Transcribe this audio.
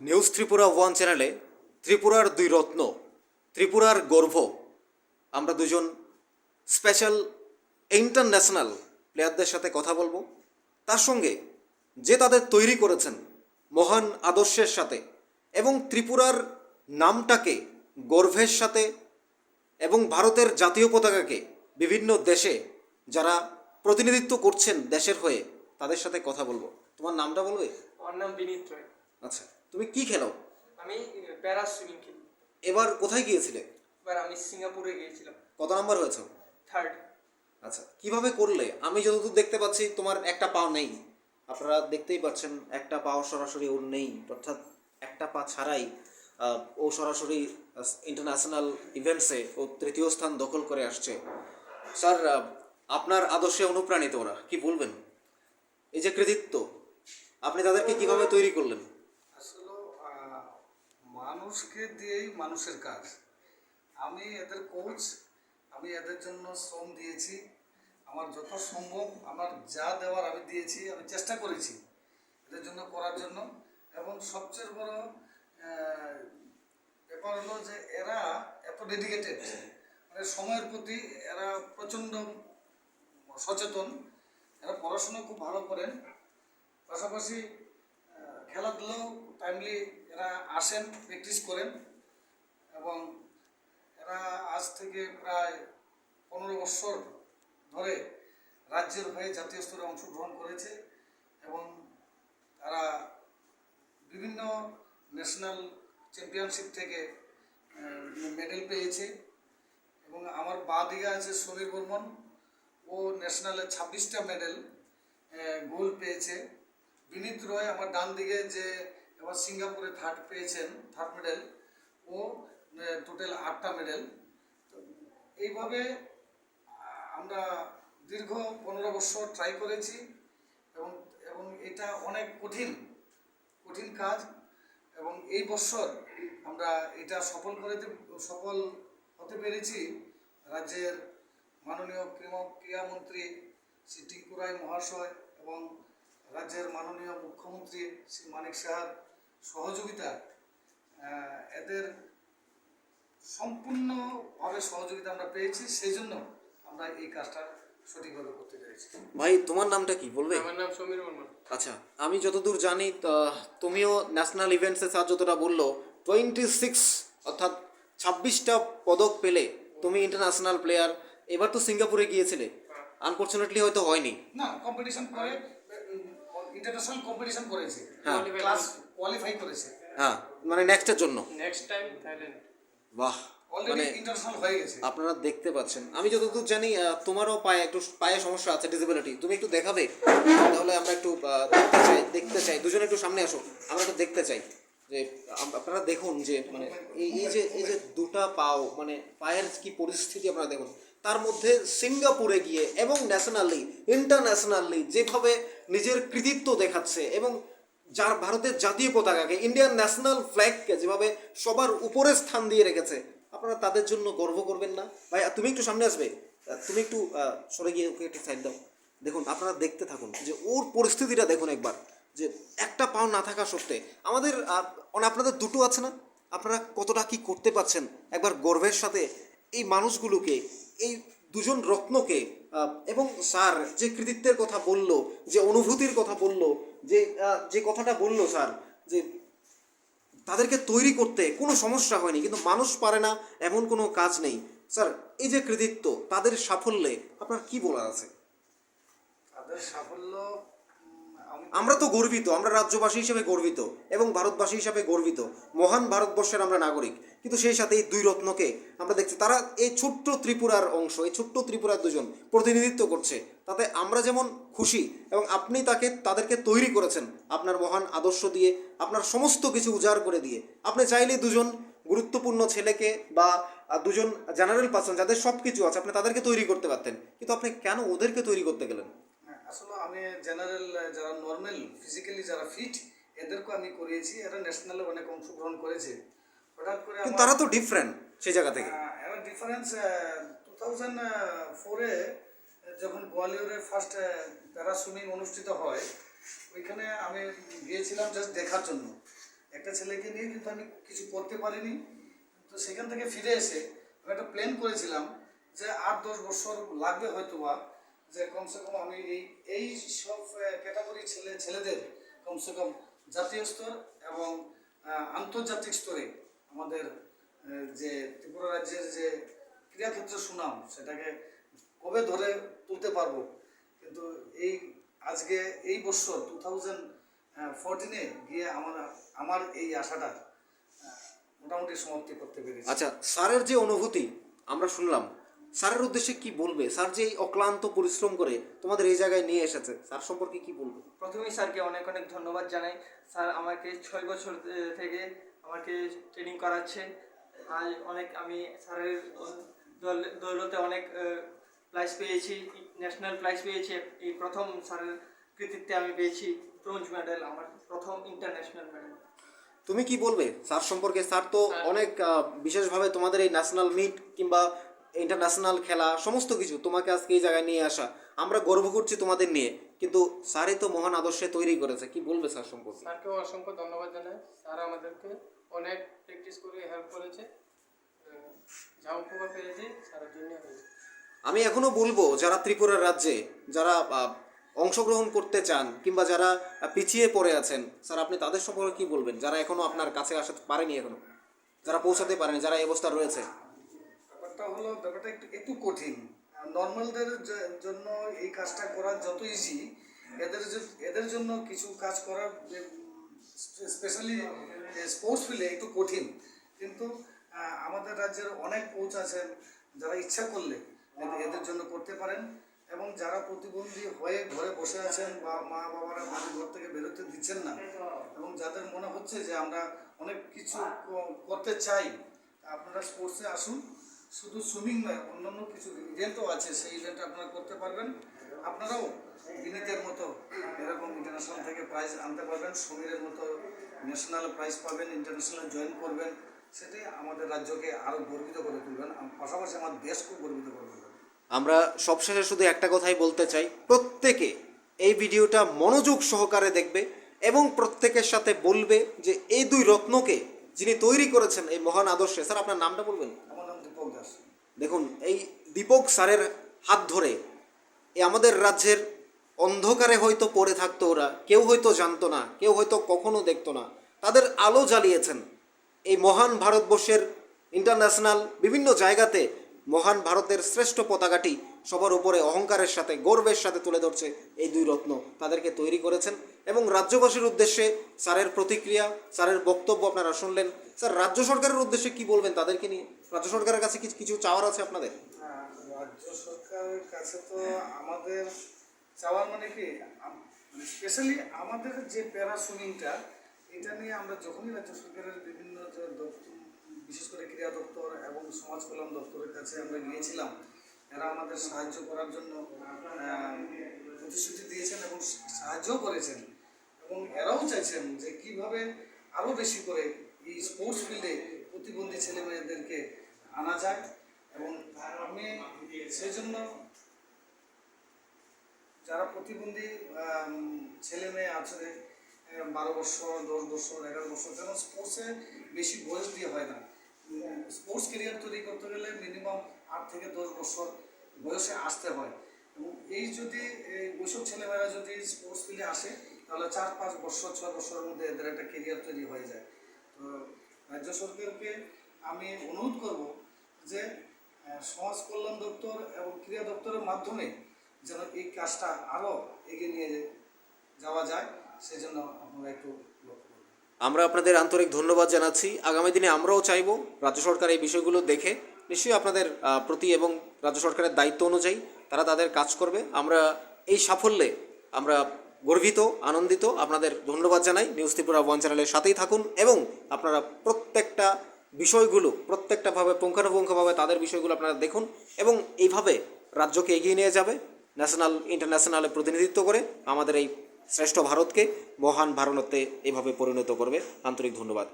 News Tripura one চ্যানেলে ত্রিপুরার দুই রত্ন ত্রিপুরার গর্ভ। আমরা দুজন স্পেশাল ইন্টারন্যাশনাল প্লেয়ারদের সাথে কথা বলব। তার সঙ্গে যে তাদের তৈরি করেছেন মহান আদর্শের সাথে এবং ত্রিপুরার নামটাকে গর্ভের সাথে এবং ভারতের জাতীয় পতাকাকে বিভিন্ন দেশে যারা প্রতিনিধিত্ব করছেন দেশের হয়ে তাদের সাথে কথা বলব। তোমার নামটা বলবে? আমার নাম বিনীত রয়। আচ্ছা। তুমি কি খেলো? আমি প্যারা সুইমিং খেলি। এবার কোথায় গিয়েছিলে? এবার আমি সিঙ্গাপুরে গিয়েছিলাম। কত নাম্বার হয়েছে? থার্ড। আচ্ছা কীভাবে করলে? আমি যতদূর দেখতে পাচ্ছি তোমার একটা পাও নেই। আপনারা দেখতেই পাচ্ছেন একটা পাও সরাসরি ওর নেই। অর্থাৎ একটা পা ছাড়াই ও সরাসরি ইন্টারন্যাশনাল ইভেন্টসে ও তৃতীয় স্থান দখল করে আসছে। স্যার আপনার আদর্শে অনুপ্রাণিত ওরা কি বলবেন? এই যে কৃতিত্ব আপনি তাদেরকে কীভাবে তৈরি করলেন? মানুষকে দিয়েই মানুষের কাজ। আমি এদের কোচ আমি এদের জন্য শ্রম দিয়েছি। আমার যত সম্ভব আমার যা দেওয়ার আমি দিয়েছি আমি চেষ্টা করেছি এদের জন্য করার জন্য। এবং সবচেয়ে বড় ব্যাপার হলো যে এরা এত ডেডিকেটেড মানে সময়ের প্রতি এরা প্রচণ্ড সচেতন। এরা পড়াশোনা খুব ভালো করেন। পাশাপাশি আহ, খেলাধুলাও টাইমলি এরা আসেন প্র্যাকটিস করেন এবং এরা আজ থেকে প্রায় পনেরো বছর ধরে রাজ্যের হয়ে জাতীয় স্তরে অংশগ্রহণ করেছে এবং তারা বিভিন্ন ন্যাশনাল চ্যাম্পিয়নশিপ থেকে মেডেল পেয়েছে এবং আমার বাঁ দিকে আছে সমীর বর্মন। ও ন্যাশনালে ছাব্বিশটা মেডেল গোল্ড পেয়েছে। বিনীত রয়, আমার ডান দিকে যে এবার সিঙ্গাপুরে থার্ড পেয়েছেন থার্ড মেডেল ও টোটাল আটটা মেডেল এইভাবে আমরা দীর্ঘ পনেরো বছর ট্রাই করেছি এবং এবং এটা অনেক কঠিন কঠিন কাজ এবং এই বছর আমরা এটা সফল করে সফল হতে পেরেছি রাজ্যের মাননীয় ক্রীড়া ক্রীড়ামন্ত্রী শ্রী টিঙ্কু রায় মহাশয় এবং রাজ্যের মাননীয় মুখ্যমন্ত্রী শ্রী মানিক সাহার সহযোগিতা এদের সম্পূর্ণভাবে সহযোগিতা আমরা পেয়েছি সেই জন্য আমরা এই কাজটা সঠিকভাবে করতে পেরেছি। ভাই তোমার নামটা কি বলবে? আমার নাম সমীর বর্মন। আচ্ছা আমি যতদূর জানি তা- তুমিও ন্যাশনাল ইভেন্টসে স্যার যতটা বলল টোয়েন্টি সিক্স অর্থাৎ ছাব্বিশটা পদক পেলে তুমি ইন্টারন্যাশনাল প্লেয়ার এবার তো সিঙ্গাপুরে গিয়েছিলে। আনফর্চুনেটলি হয়তো হয়নি। না কম্পিটিশন করে ইন্টারন্যাশনাল কম্পিটিশন করেছে। হ্যাঁ। ক্লাস কোয়ালিফাই করেছে। হ্যাঁ মানে নেক্সটের জন্য। নেক্সট টাইম থাইল্যান্ড বাহ মানে ইন্টারন্যাশনাল হয়ে গেছে। আপনারা দেখতে পাচ্ছেন। আমি যতদূর জানি তোমারও পায়ে একটু পায়ে সমস্যা আছে ডিসেবিলিটি তুমি একটু দেখাবে? তাহলে আমরা একটু দেখতে চাই দেখতে চাই। দুজনে একটু সামনে আসো আমরা একটু দেখতে চাই। যে আপনারা দেখুন যে মানে এই এই যে এই যে দুটা পাও মানে পায়ের কি পরিস্থিতি আপনারা দেখুন। তার মধ্যে সিঙ্গাপুরে গিয়ে এবং ন্যাশনালি ইন্টারন্যাশনালি যেভাবে নিজের কৃতিত্ব দেখাচ্ছে এবং যার ভারতের জাতীয় পতাকাকে ইন্ডিয়ান ন্যাশনাল ফ্ল্যাগকে যেভাবে সবার উপরে স্থান দিয়ে রেখেছে, আপনারা তাদের জন্য গর্ব করবেন না। ভাই তুমি একটু সামনে আসবে। তুমি একটু সরে গিয়ে ওকে একটু সাইড দাও। দেখুন, আপনারা দেখতে থাকুন যে ওর পরিস্থিতিটা দেখুন একবার, যে একটা পাও না থাকা সত্ত্বে। আমাদের মানে আপনাদের দুটো আছে না? আপনারা কতটা কি করতে পারছেন? একবার গর্বের সাথে এই মানুষগুলোকে, এই দুজন রত্নকে এবং স্যার যে কৃতিত্বের কথা বলল, যে অনুভূতির কথা বলল যে যে কথাটা বলল স্যার যে তাদেরকে তৈরি করতে কোনো সমস্যা হয়নি কিন্তু মানুষ পারে না এমন কোনো কাজ নেই। স্যার এই যে কৃতিত্ব তাদের সাফল্যে আপনার কি বলার আছে? তাদের সাফল্য আমরা তো গর্বিত আমরা রাজ্যবাসী হিসেবে গর্বিত এবং ভারতবাসী হিসেবে গর্বিত মহান ভারতবর্ষের আমরা নাগরিক। কিন্তু সেই সাথে এই দুই রত্নকে আমরা দেখছি তারা এই ছোট্ট ত্রিপুরার অংশ এই ছোট্ট ত্রিপুরার দুজন প্রতিনিধিত্ব করছে। তাতে আমরা যেমন খুশি এবং আপনি তাকে তাদেরকে তৈরি করেছেন আপনার মহান আদর্শ দিয়ে আপনার সমস্ত কিছু উজাড় করে দিয়ে। আপনি চাইলে দুজন গুরুত্বপূর্ণ ছেলেকে বা দুজন জেনারেল পার্সন যাদের সব কিছু আছে আপনি তাদেরকে তৈরি করতে পারতেন। কিন্তু আপনি কেন ওদেরকে তৈরি করতে গেলেন? হ্যাঁ, আসলে আমি জেনারেল যারা নর্মাল ফিজিক্যালি যারা ফিট এদেরকে আমি করিয়েছি। এরা ন্যাশনালে অনেক অংশগ্রহণ করেছে। হঠাৎ করে কিন্তু তারা তো ডিফারেন্ট সেই জায়গা থেকে। এবার ডিফারেন্স টু থাউজেন্ড ফোরে গোয়ালিয়রে ফার্স্ট প্যারা সুইমিং অনুষ্ঠিত হয়, ওইখানে আমি গিয়েছিলাম জাস্ট দেখার জন্য। একটা ছেলেকে নিয়ে কিন্তু আমি কিছু করতে পারিনি। তো সেখান থেকে ফিরে এসে আমি একটা প্ল্যান করেছিলাম যে আট দশ বছর লাগবে হয়তো বা যে কমসে কম আমি এই এই সব ক্যাটাগরি ছেলে, ছেলেদের কমসে কম জাতীয় স্তর এবং আন্তর্জাতিক স্তরে আমাদের যে ত্রিপুরা রাজ্যের যে ক্রীড়াক্ষেত্রে সুনাম, সেটাকে কবে ধরে তুলতে পারব। কিন্তু এই আজকে এই বছর টু থাউজেন্ড ফোরটিনে গিয়ে আমার আমার এই আশাটা মোটামুটি সমাপ্তি করতে পেরেছি। আচ্ছা স্যারের যে অনুভূতি আমরা শুনলাম স্যারের উদ্দেশ্যে কি বলবে? স্যার যে এই অক্লান্ত পরিশ্রম করে তোমাদের এই জায়গায় নিয়ে এসেছে স্যার সম্পর্কে কি বলবে? প্রথমেই স্যারকে অনেক অনেক ধন্যবাদ জানাই। স্যার আমাকে ছয় বছর থেকে আমাকে ট্রেনিং করাচ্ছে। আজ অনেক আমি স্যারের দল- দৌলতে অনেক প্রাইজ পেয়েছি ন্যাশনাল প্রাইজ পেয়েছি এই প্রথম স্যারের কৃতিত্বে আমি পেয়েছি ব্রোঞ্জ মেডেল আমার প্রথম ইন্টারন্যাশনাল মেডেল তুমি কি বলবে? স্যার সম্পর্কে স্যার তো অনেক বিশেষভাবে তোমাদের এই ন্যাশনাল মিট কিংবা ইন্টারন্যাশনাল খেলা সমস্ত কিছু তোমাকে আজকে এই জায়গায় নিয়ে আসা। আমরা গর্ব করছি তোমাদের নিয়ে কিন্তু স্যারই তো মহান আদর্শে তৈরি করেছে। কি বলবে স্যার সম্পর্কে? স্যারকেও অসংখ্য ধন্যবাদ জানাই। স্যার আমাদেরকে অনেক প্র্যাকটিস করে হেল্প করেছে। যা উপকার পেয়েছি স্যারের জন্য হয়েছে। আমি এখনও বলব, যারা ত্রিপুরা রাজ্যে, যারা অংশগ্রহণ করতে চান, কিংবা যারা পিছিয়ে পড়ে আছেন, স্যার, আপনি তাদের সম্পর্কে কি বলবেন? যারা এখনও আপনার কাছে আসতে পারেনি এখনও, যারা পৌঁছাতে পারেনি, যারা এই অবস্থা রয়েছে? ব্যাপারটা হলো, ব্যাপারটা একটু একটু কঠিন। নর্মালদের জন্য এই কাজটা করা যত ইজি এদের এদের জন্য কিছু কাজ করা স্পেশালি স্পোর্টস ফিল্ডে একটু কঠিন। কিন্তু আমাদের রাজ্যের অনেক কোচ আছেন, যারা ইচ্ছা করলে এদের- জন্য করতে পারেন। এবং যারা প্রতিবন্ধী হয়ে ঘরে বসে আছেন বা মা বাবারা বাড়ি ঘর থেকে বেরোতে দিচ্ছেন না, এবং যাদের মনে হচ্ছে যে আমরা অনেক কিছু করতে চাই আপনারা স্পোর্টসে আসুন। শুধু সুইমিং নয়, অন্যান্য কিছু ইভেন্টও আছে, সেই ইভেন্ট আপনারা করতে পারবেন। আপনারাও বিনীতের মতো এরকম ইন্টারন্যাশনাল থেকে প্রাইজ আনতে পারবেন। সমীরের মতো ন্যাশনাল প্রাইজ পাবেন ইন্টারন্যাশনাল জয়েন করবেন। সেটাই আমাদের রাজ্যকে আরও গর্বিত করে তুলবেন। পাশাপাশি আমার দেশকেও গর্বিত করে তুলবেন। আমরা সবশেষে শুধু একটা কথাই বলতে চাই প্রত্যেকে এই ভিডিওটা মনোযোগ সহকারে দেখবে এবং প্রত্যেকের সাথে বলবে যে এই দুই রত্নকে যিনি তৈরি করেছেন এই মহান আদর্শে স্যার আপনার নামটা বলবেন? আমার নাম দীপক দাস। দেখুন এই দীপক স্যারের হাত ধরে এই আমাদের রাজ্যের অন্ধকারে হয়তো পড়ে থাকতো ওরা কেউ হয়তো জানতো না কেউ হয়তো কখনো দেখতো না। তাদের আলো জ্বালিয়েছেন এই মহান ভারতবর্ষের ইন্টারন্যাশনাল বিভিন্ন জায়গাতে মহান ভারতের শ্রেষ্ঠ পতাকাটি সবার উপরে অহংকারের সাথে গর্বের সাথে তুলে ধরছে এই দুই রত্ন তাদেরকে তৈরি করেছেন। এবং রাজ্যবাসীর উদ্দেশ্যে স্যারের প্রতিক্রিয়া স্যারের বক্তব্য আপনারা শুনলেন। স্যার রাজ্য সরকারের উদ্দেশ্যে কি বলবেন তাদেরকে নিয়ে? রাজ্য সরকারের কাছে কিছু কিছু চাওয়ার আছে আপনাদের? হ্যাঁ, রাজ্য সরকারের কাছে তো আমাদের চাওয়ার মানে কি? স্পেশালি আমাদের যে প্যারা সুইমিংটা এটা নিয়ে আমরা যখনই রাজ্য সরকারের বিভিন্ন যে বিশেষ করে ক্রীড়া দপ্তর এবং সমাজ কল্যাণ দপ্তরের কাছে আমরা গিয়েছিলাম এরা আমাদের সাহায্য করার জন্য প্রতিশ্রুতি দিয়েছেন এবং সাহায্যও করেছেন। এবং এরাও চাইছেন যে কীভাবে আরও বেশি করে এই স্পোর্টস ফিল্ডে প্রতিবন্ধী ছেলে মেয়েদেরকে আনা যায়। এবং আমি সেই জন্য যারা প্রতিবন্ধী ছেলে মেয়ে আছে বারো বছর, দশ বছর, এগারো বছর, যেন স্পোর্টসে বেশি বয়স দিয়ে হয় না। স্পোর্টস কেরিয়ার তৈরি করতে গেলে মিনিমাম আট থেকে দশ বছর বয়সে আসতে হয়। এবং এই যদি ওইসব ছেলেমেয়েরা যদি স্পোর্টস ফিল্ডে আসে, তাহলে চার, পাঁচ বছর, ছয় বছরের মধ্যে এদের একটা কেরিয়ার তৈরি হয়ে যায়। তো রাজ্য সরকারকে আমি অনুরোধ করব যে সমাজ কল্যাণ দপ্তর এবং ক্রীড়া দপ্তরের মাধ্যমে যেন এই কাজটা আরও এগিয়ে নিয়ে যাওয়া যায়। সেজন্য আপনারা একটু আমরা আপনাদের আন্তরিক ধন্যবাদ জানাচ্ছি। আগামী দিনে আমরাও চাইব রাজ্য সরকার এই বিষয়গুলো দেখে। নিশ্চয়ই আপনাদের প্রতি এবং রাজ্য সরকারের দায়িত্ব অনুযায়ী তারা তাদের কাজ করবে। আমরা এই সাফল্যে আমরা গর্বিত, আনন্দিত। আপনাদের ধন্যবাদ জানাই। নিউজ ত্রিপুরা ওয়ান চ্যানেলের সাথেই থাকুন এবং আপনারা প্রত্যেকটা বিষয়গুলো প্রত্যেকটাভাবে, পুঙ্খানুপুঙ্খভাবে তাদের বিষয়গুলো আপনারা দেখুন এবং এইভাবে রাজ্যকে এগিয়ে নিয়ে যাবে। ন্যাশনাল, ইন্টারন্যাশনালে প্রতিনিধিত্ব করে আমাদের এই শ্রেষ্ঠ ভারতকে মহান ভারতে এভাবে পরিণত করবে। আন্তরিক ধন্যবাদ।